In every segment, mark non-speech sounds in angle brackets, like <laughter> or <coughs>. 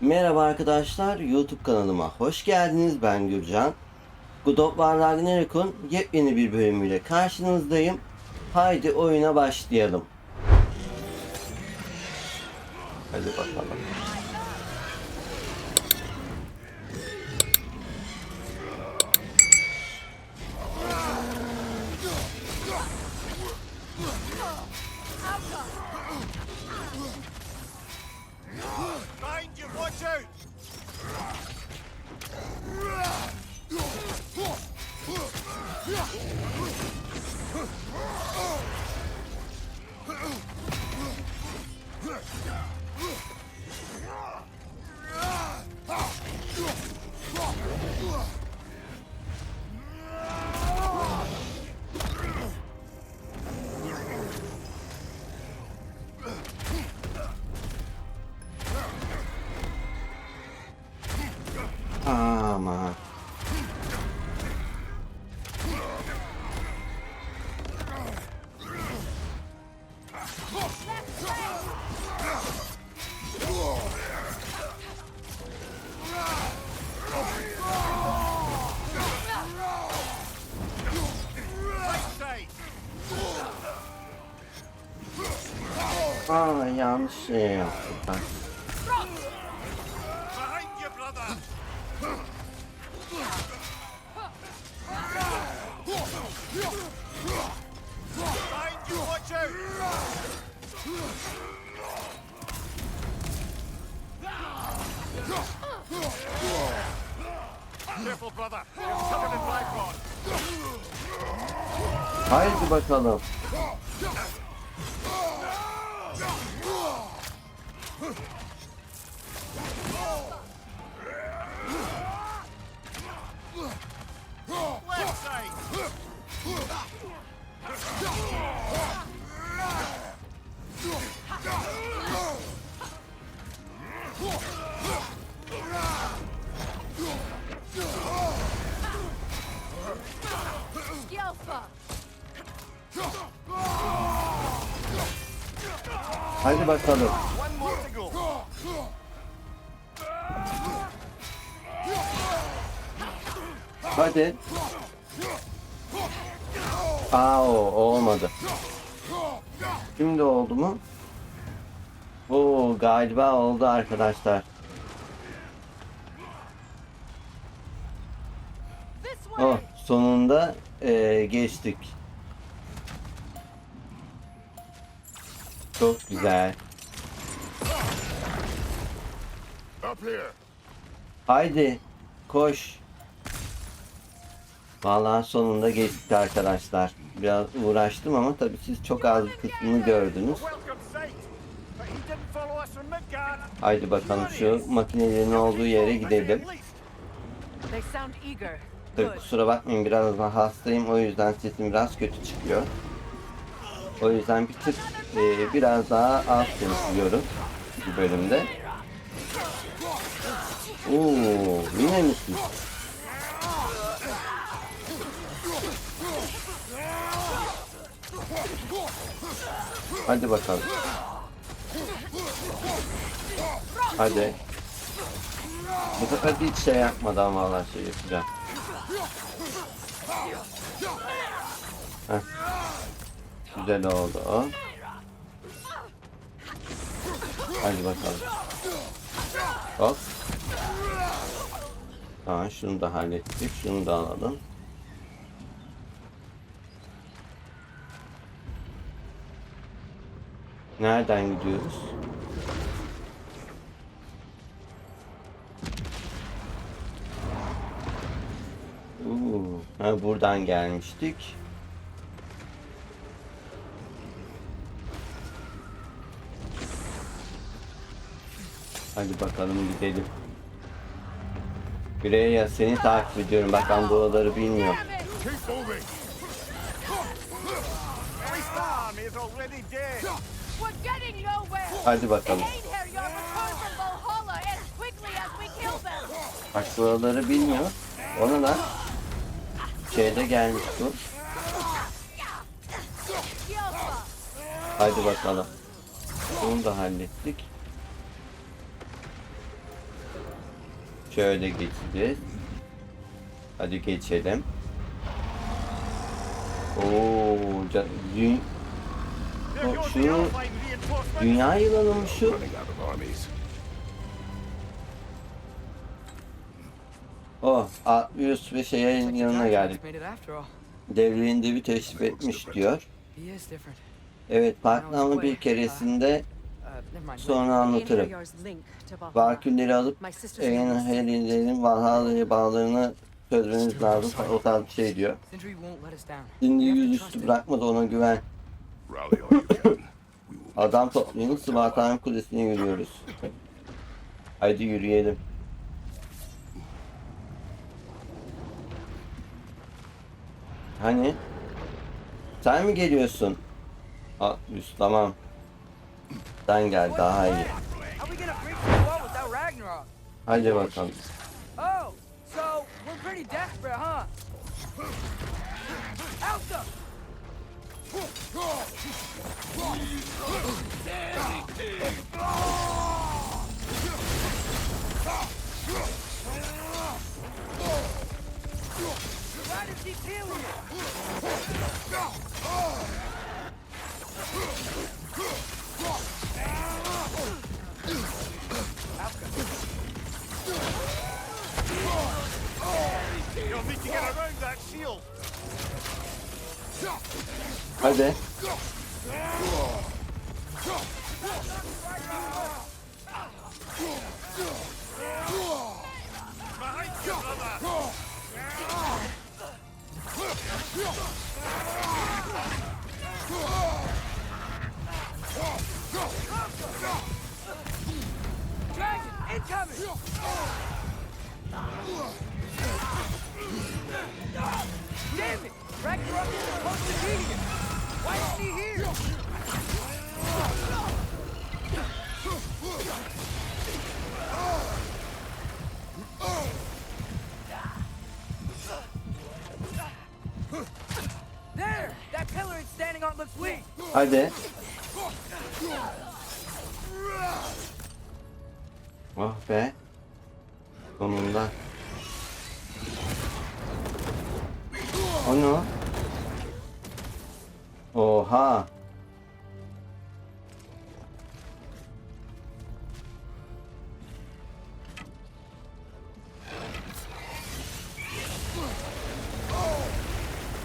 Merhaba arkadaşlar, YouTube kanalıma hoş geldiniz. Ben Gürcan. God of War Ragnarok'un yepyeni bir bölümüyle karşınızdayım. Haydi oyuna başlayalım. Hadi bakalım. Covered in black rod. Haydi bakalım. Left side! Yelfa! Haydi bakalım. Hadi. Aa o, o olmadı. Şimdi oldu mu? Oo galiba oldu arkadaşlar. Oh sonunda eee, geçtik. Çok güzel. Haydi koş. Vallahi sonunda geçtik arkadaşlar. Biraz uğraştım ama tabii siz çok az bir kısmını gördünüz. Haydi bakalım şu makinelerin olduğu yere gidelim. Tabii kusura bakmayın biraz daha hastayım o yüzden sesim biraz kötü çıkıyor. O yüzden bir tık e, biraz daha az konuşuyorum bu bölümde. Oo, yine misin? Hadi bakalım. Hadi. Bu sefer hiç şey yapmadan vallahi şey yapacağım. Heh. Güzel oldu o. Hadi bakalım. Hop. Tamam şunu da hallettik. Şunu da alalım. Nereden gidiyoruz? Uuu, ha buradan gelmiştik. Hadi bakalım gidelim. Güreya seni takip ediyorum. Bak ben buraları bilmiyorum. Hadi bakalım. Bak buraları bilmiyor. Ona da şeyde gelmiş bu. Hadi bakalım. Bunu da hallettik. Şöyle geçeceğiz. Hadi geçelim. Oo, ca- reinforcement. dünya yılanı mı şu? Oh, Atlius ve şeyin yanına geldik. Devriğinde bir teşrif etmiş diyor. Evet, farklı bir keresinde sonra anlatırım. Valkülleri alıp evin helilerin Valhalla'ya bağlarını çözmeniz lazım. O tarz şey diyor. Şimdi yüzüstü bırakmadı ona güven. Adam toplayın Spartan Kulesi'ne yürüyoruz. Haydi yürüyelim. Hani? Sen mi geliyorsun? Aa, üst tamam. Sen gel daha iyi. Hadi bakalım. Oh, so we're pretty desperate, huh? Why You'll need to get around that shield. Hadi. Damn it! Ragnarok is supposed to be here! Why isn't he here? There! That pillar it's standing on looks weak! Hadi. Oh be. Sonunda. O ne o? Oha.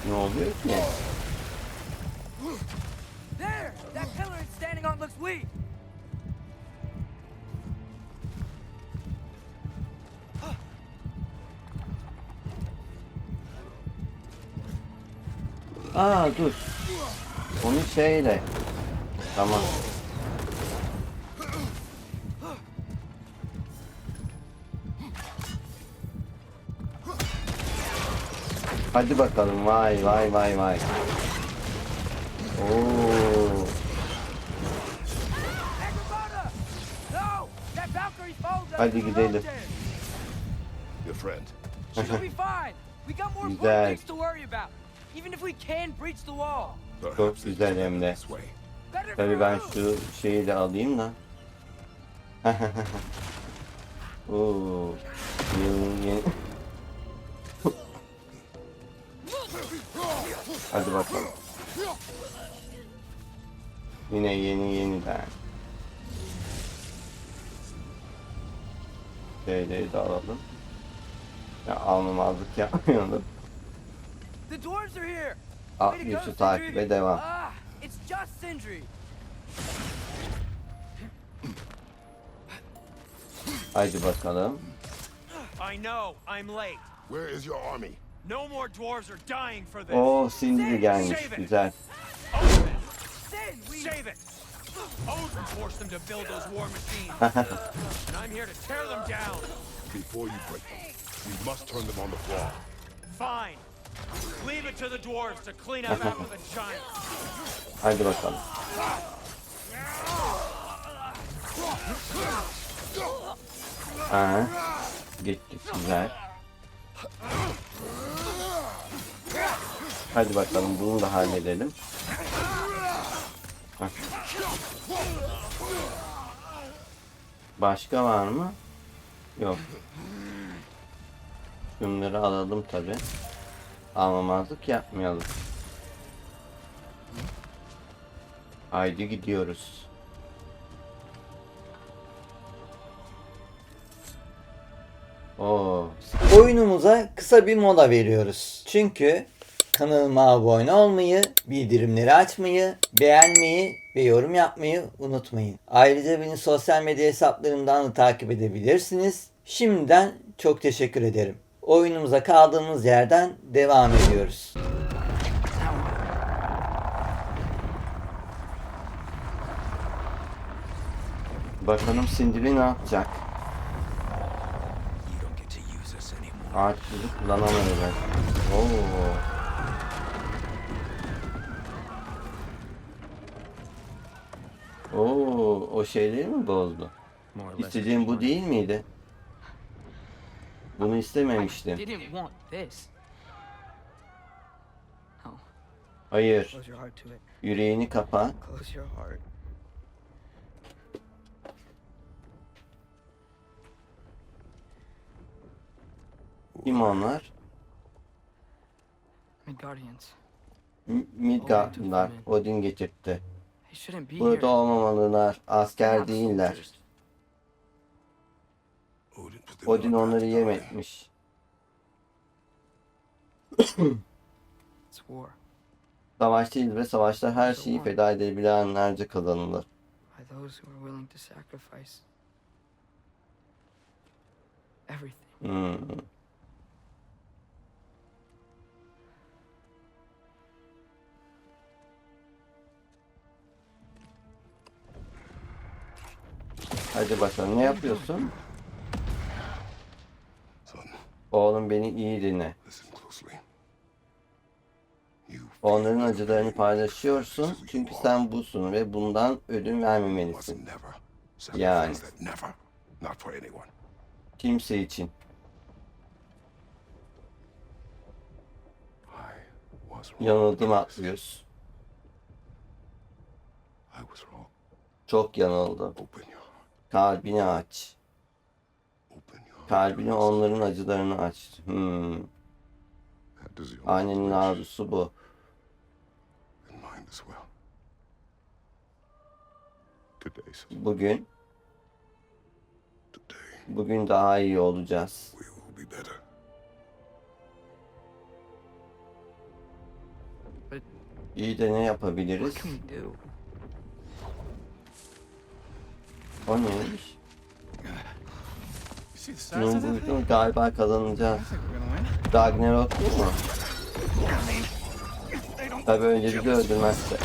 Ne oluyor ki? Aa dur. Onu şeyle. Tamam. Hadi bakalım vay vay vay vay. Oo. Hadi gidelim. Your friend. She'll be fine. We got more Güzel. Even if we can breach the wall. Çok güzel. Better Tabii ben şu şeyi de alayım da. <laughs> Oo. Yeni, yeni. Hadi bakalım. Yine yeni yeniden. Şeyleri de alalım. Ya almamazlık yapmayalım. The dwarves are here. Al, Way to go, Yusuf takibe Sindri. devam. Ah, it's just Sindri. Haydi bakalım. I know, I'm late. Where is your army? No more dwarves are dying for this. Oh, Sindri gelmiş. Save it. Güzel. Open it. We Save it. Odin forced them to build those war machines. <laughs> and I'm here to tear them down. Before you break them, we must turn them on the floor. Fine. Leave it to the dwarves to clean up after the giants. Haydi bakalım. Ha. Gittik güzel. Hadi bakalım bunu da halledelim. Başka var mı? Yok. Şunları alalım tabi. Almamazlık yapmayalım. Haydi gidiyoruz. Oo. Oyunumuza kısa bir mola veriyoruz. Çünkü kanalıma abone olmayı, bildirimleri açmayı, beğenmeyi ve yorum yapmayı unutmayın. Ayrıca beni sosyal medya hesaplarımdan da takip edebilirsiniz. Şimdiden çok teşekkür ederim. Oyunumuza kaldığımız yerden devam ediyoruz. Bakalım Sindri ne yapacak? Artık bizi kullanamayacak. Oo. Oo, o şeyleri mi bozdu? İstediğim bu değil miydi? Bunu istememiştim. Oh, Hayır. Yüreğini kapa. Kim onlar? Midgardians. M- Midgardlılar. Odin getirtti. Burada olmamalılar. Asker değiller. Odin onları yem etmiş. Savaş değil ve savaşta her şeyi feda edebilenlerce kazanılır. Hmm. Hadi bakalım ne yapıyorsun? Oğlum beni iyi dinle. Onların acılarını paylaşıyorsun çünkü sen busun ve bundan ödün vermemelisin. Yani. Kimse için. Yanıldım wrong. Çok yanıldı. Open your heart. Kalbini aç. Kalbini onların acılarını aç. Hmm. Annenin arzusu bu. Bugün, bugün daha iyi olacağız. İyi de ne yapabiliriz? O neymiş? Bunun boyutunu galiba kazanacağız. Ragnarok değil mi? Tabii önce bizi öldürmezse.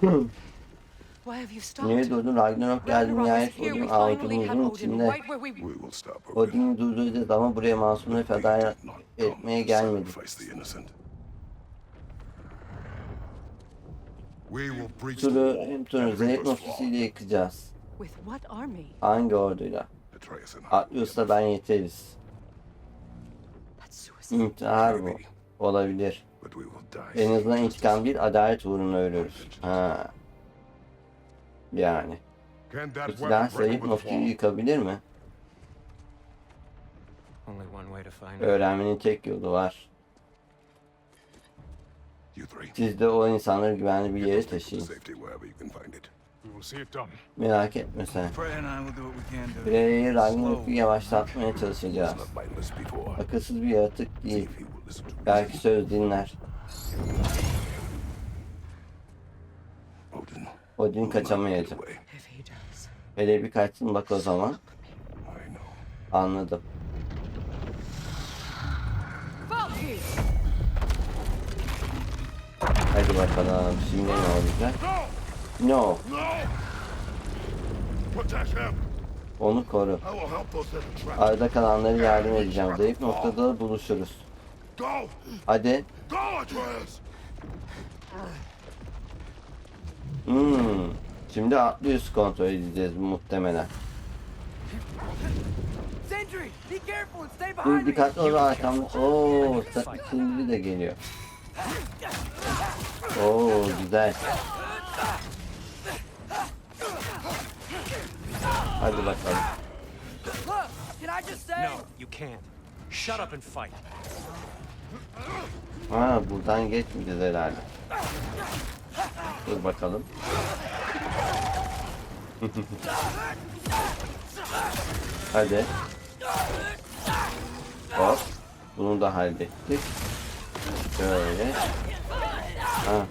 Why have you stopped? Niye durdun? Ragnarok geldi nihayet Odin avucumuzun içinde. right where we We will stop Odin. Odin'i durduracağız ama buraya masumları feda etmeye gelmedik. Turu hem Turu Zeynep law. noktasıyla yıkacağız. Hangi orduyla? Atlius'la ben yeteriz. İntihar bu. Olabilir. En azından intikam değil, adalet uğruna ölürüz. Ha. Yani. Break sayıp wall? yıkabilir mi? Öğrenmenin tek yolu var. Siz de o insanları güvenli bir yere taşıyın. Merak etme sen. Freya and I will do what we can to Bireyi Ragnarok'u yavaşlatmaya çalışacağız. Akılsız bir yaratık değil. Belki söz dinler. Odin. Kaçamayacak. Hele bir kaçsın bak o zaman. Anladım. Hadi bakalım. Şimdi ne olacak? No. Protect him. Onu koru. I will help those that are trapped. Arada kalanları yardım edeceğim. Zayıf noktada buluşuruz. Hadi. Hmm. Şimdi atlıyoruz kontrol edeceğiz muhtemelen. Me. dikkatli ol arkamda. Oo, şimdi de geliyor. Oo, güzel. Hadi bakalım. Look, can I just say? No, you can't. Shut up and fight. Ha buradan geçmeyeceğiz herhalde. Dur bakalım. <laughs> Hadi. Hop. Bunu da hallettik. Şöyle. Ha.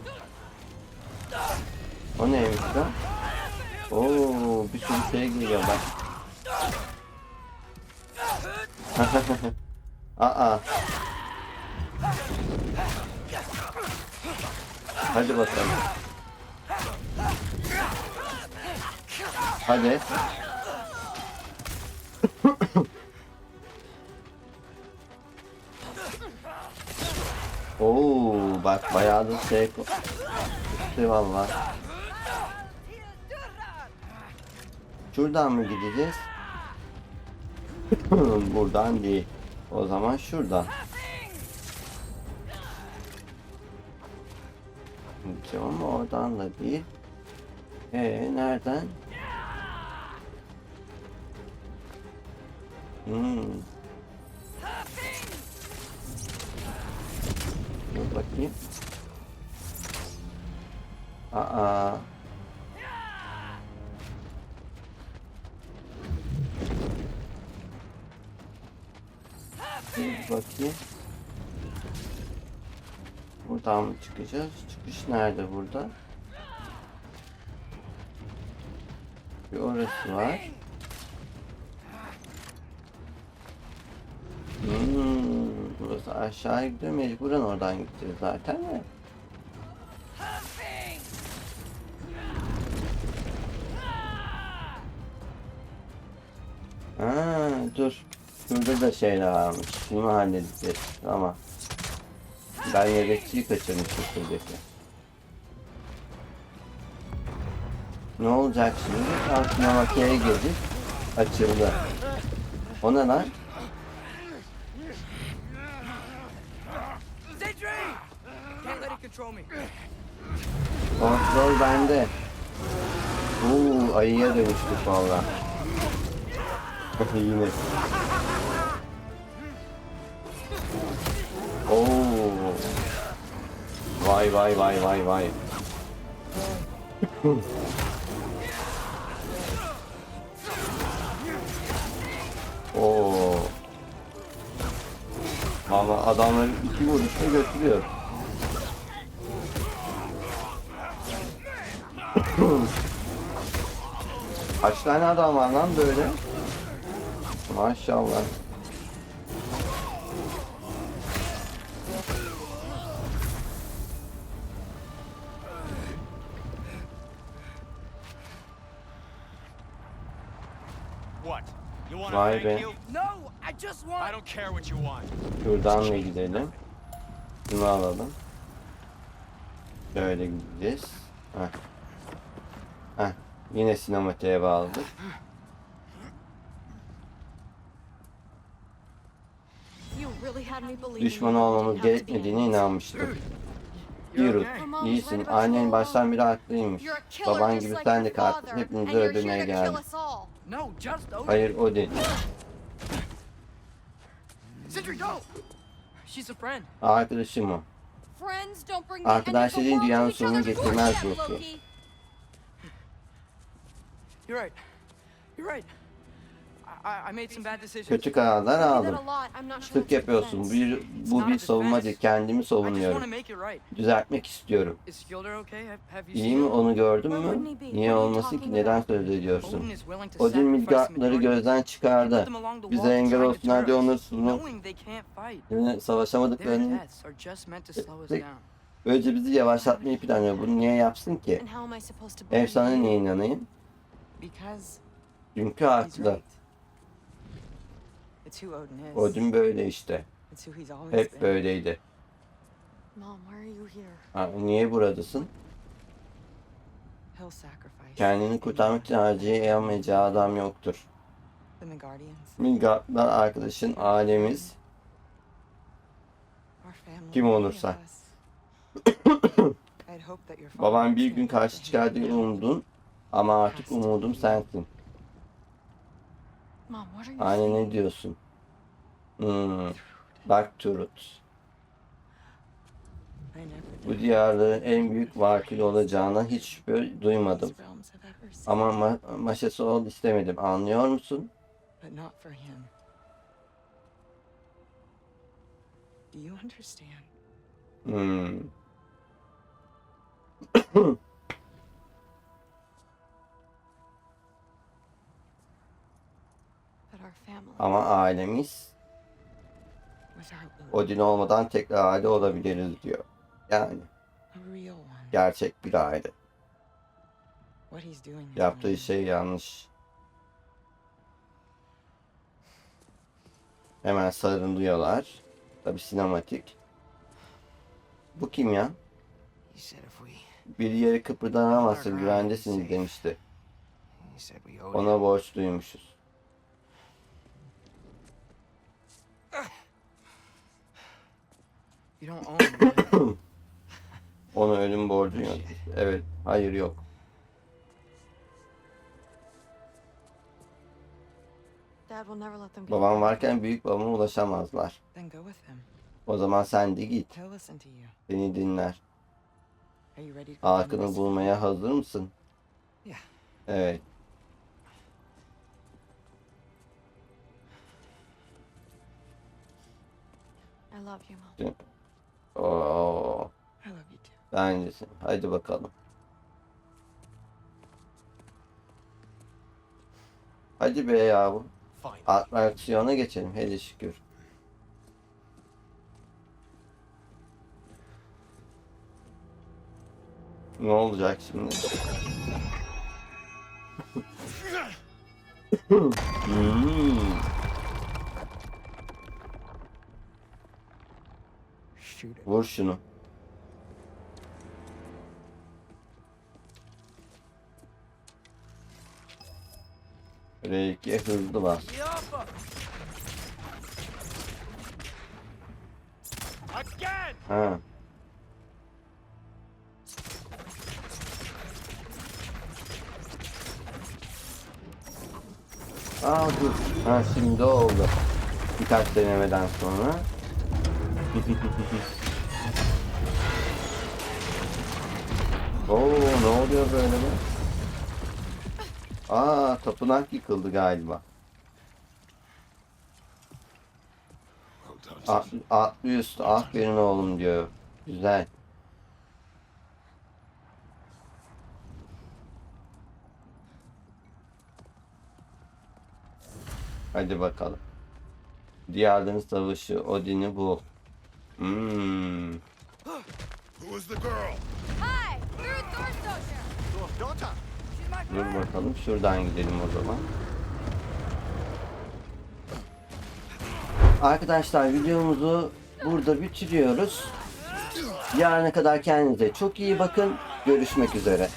O neymiş lan? Oo, bir sürü şey geliyor bak. Aa. Hadi bakalım. Hadi. Oo bak bayağı da şey Gitti valla. Şuradan mı gideceğiz? <laughs> Buradan değil. O zaman şuradan. Tamam oradan da değil. Ee nereden? Hmm. Dur bakayım. Aa. Bakayım. Buradan mı çıkacağız? Çıkış nerede burada? Bir orası var. Hmm, burası aşağı gidiyor. Mecburen oradan gideceğiz zaten de. Dur. Şurada da şeyler varmış. Şunu halledeceğiz. Tamam. Ben yedekçiyi kaçırmışım şuradaki. Ne olacak şimdi? Altına makineye girdik. Açıldı. O ne lan? Kontrol bende. Uuu ayıya dönüştük valla. <laughs> Yine. Oo. Vay vay vay vay vay. <laughs> Oo. Valla adamları iki vuruşta götürüyor. <laughs> Kaç tane adam var lan böyle? Maşallah. You want. Şuradan da gidelim. Şunu alalım. Şöyle gideceğiz. Heh. Heh. Yine sinematiğe bağladık. Düşman olmamız be gerekmediğine inanmıştım. Yürü. İyisin. Annen baştan beri haklıymış. Baban gibi sen de katil. Hepimizi öldürmeye here Hayır o değil. Sentry, go! She's a friend. Arkadaşım o. don't bring the Arkadaş dediğin dünyanın sonunu getirmez Loki. Loki. You're right. You're right. I, I, I made some bad decisions. Kötü kararlar aldım. Sık yapıyorsun. Bir, bu bir savunma değil. Kendimi savunuyorum. Düzeltmek istiyorum. İyi mi onu gördün mü? Niye olmasın ki? Neden söz ediyorsun? Odin Midgardları gözden çıkardı. Bize engel try to olsun hadi deter us, onları sunu. Their savaşamadıklarını. Böylece bizi yavaşlatmayı planlıyor. Bunu niye yapsın ki? You? niye inanayım? Çünkü haklı. Odin böyle işte. Hep böyleydi. Ha, niye buradasın? Kendini kurtarmak için harcayamayacağı adam yoktur. Midgardlar arkadaşın, ailemiz. Kim olursa. <coughs> Baban bir gün karşı çıkar diye umdun. Ama artık umudum sensin. Anne ne diyorsun? Hmm. Never Bu diyarların en büyük vakili olacağına hiç şüphe duymadım. Ama ma- maşası ol istemedim. Anlıyor musun? Hmm. <coughs> Ama ailemiz Odin olmadan tekrar aile olabiliriz diyor. Yani gerçek bir aile. Yaptığı şey yanlış. Hemen sarılıyorlar. Tabi sinematik. Bu kim ya? Bir yere kıpırdanamazsın güvendesiniz demişti. Ona borçluymuşuz. You don't own him. <coughs> Ona ölüm borcu yok. Evet, hayır yok. Dad will never let them get Babam varken büyük babama ulaşamazlar. then go with him. O zaman sen de git. He'll listen to you. Beni dinler. Are you ready to go find the Hakkını rest of bulmaya hazır mısın? Yeah. Evet. I love you, Mom. Oo, I love you too. bencesi. Hadi bakalım. Hadi be yahu. Fine. Atraksiyona geçelim. Hele şükür. Ne olacak şimdi? <laughs> hmm. Vur şunu. R2'ye hızlı bas. Ha. Aa dur. Ha şimdi oldu. Birkaç denemeden sonra. Oo ne oluyor böyle be? Aa tapınak yıkıldı galiba. At, atlıyor üstü. Aferin oğlum diyor. Güzel. Hadi bakalım. Diyarların savaşı Odin'i bul. Hmm. Who is the girl? Hi! She's my Dur friend! bakalım. Şuradan gidelim o zaman. Arkadaşlar videomuzu burada bitiriyoruz. Yarına kadar kendinize çok iyi bakın. Görüşmek üzere.